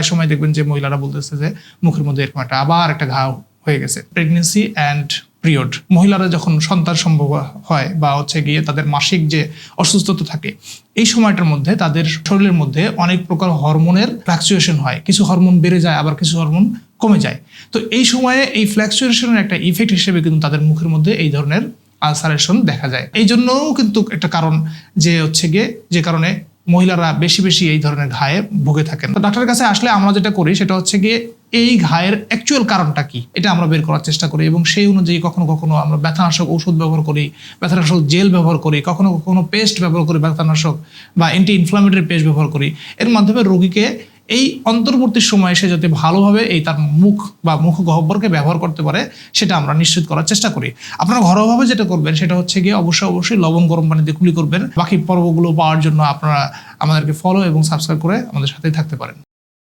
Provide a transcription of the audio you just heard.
প্রায় সময় দেখবেন যে মহিলারা বলতেছে যে মুখের মধ্যে এরকম একটা আবার একটা ঘা হয়ে গেছে। প্রেগনেন্সি অ্যান্ড পিরিয়ড মহিলারা যখন সন্তান সম্ভব হয় বা হচ্ছে গিয়ে তাদের মাসিক যে অসুস্থতা থাকে, এই সময়টার মধ্যে তাদের শরীরের মধ্যে অনেক প্রকার হরমোনের ফ্লাকচুয়েশন হয়। কিছু হরমোন বেড়ে যায়, আবার কিছু হরমোন কমে যায়। তো এই সময়ে এই ফ্লাকচুয়েশনের একটা ইফেক্ট হিসেবে কিন্তু তাদের মুখের মধ্যে এই ধরনের আলসারেশন দেখা যায়। এই জন্যও কিন্তু একটা কারণ যে হচ্ছে গিয়ে, যে কারণে মহিলারা বেশি বেশি এই ধরনের ঘায়ে ভুগে থাকেন। ডাক্তারের কাছে আসলে আমরা যেটা করি সেটা হচ্ছে গিয়ে এই ঘায়ের অ্যাকচুয়াল কারণটা কি? এটা আমরা বের করার চেষ্টা করি এবং সেই অনুযায়ী কখনো কখনো আমরা ব্যথানাশক ওষুধ ব্যবহার করি, ব্যথানাশক জেল ব্যবহার করি, কখনো কখনো পেস্ট ব্যবহার করি, ব্যথানাশক বা অ্যান্টি ইনফ্লামেটরি পেস্ট ব্যবহার করি। এর মাধ্যমে রোগীকে এই অন্তর্বর্তী সময়ে সে যাতে ভালোভাবে এই তার মুখ বা মুখ গহ্বরকে ব্যবহার করতে পারে, সেটা আমরা নিশ্চিত করার চেষ্টা করি। আপনারা ঘরোয়াভাবে যেটা করবেন, সেটা হচ্ছে গিয়ে অবশ্যই অবশ্যই লবণ গরম পানিতে কুলি করবেন। বাকি পর্বগুলো পাওয়ার জন্য আপনারা আমাদেরকে ফলো এবং সাবস্ক্রাইব করে আমাদের সাথেই থাকতে পারেন।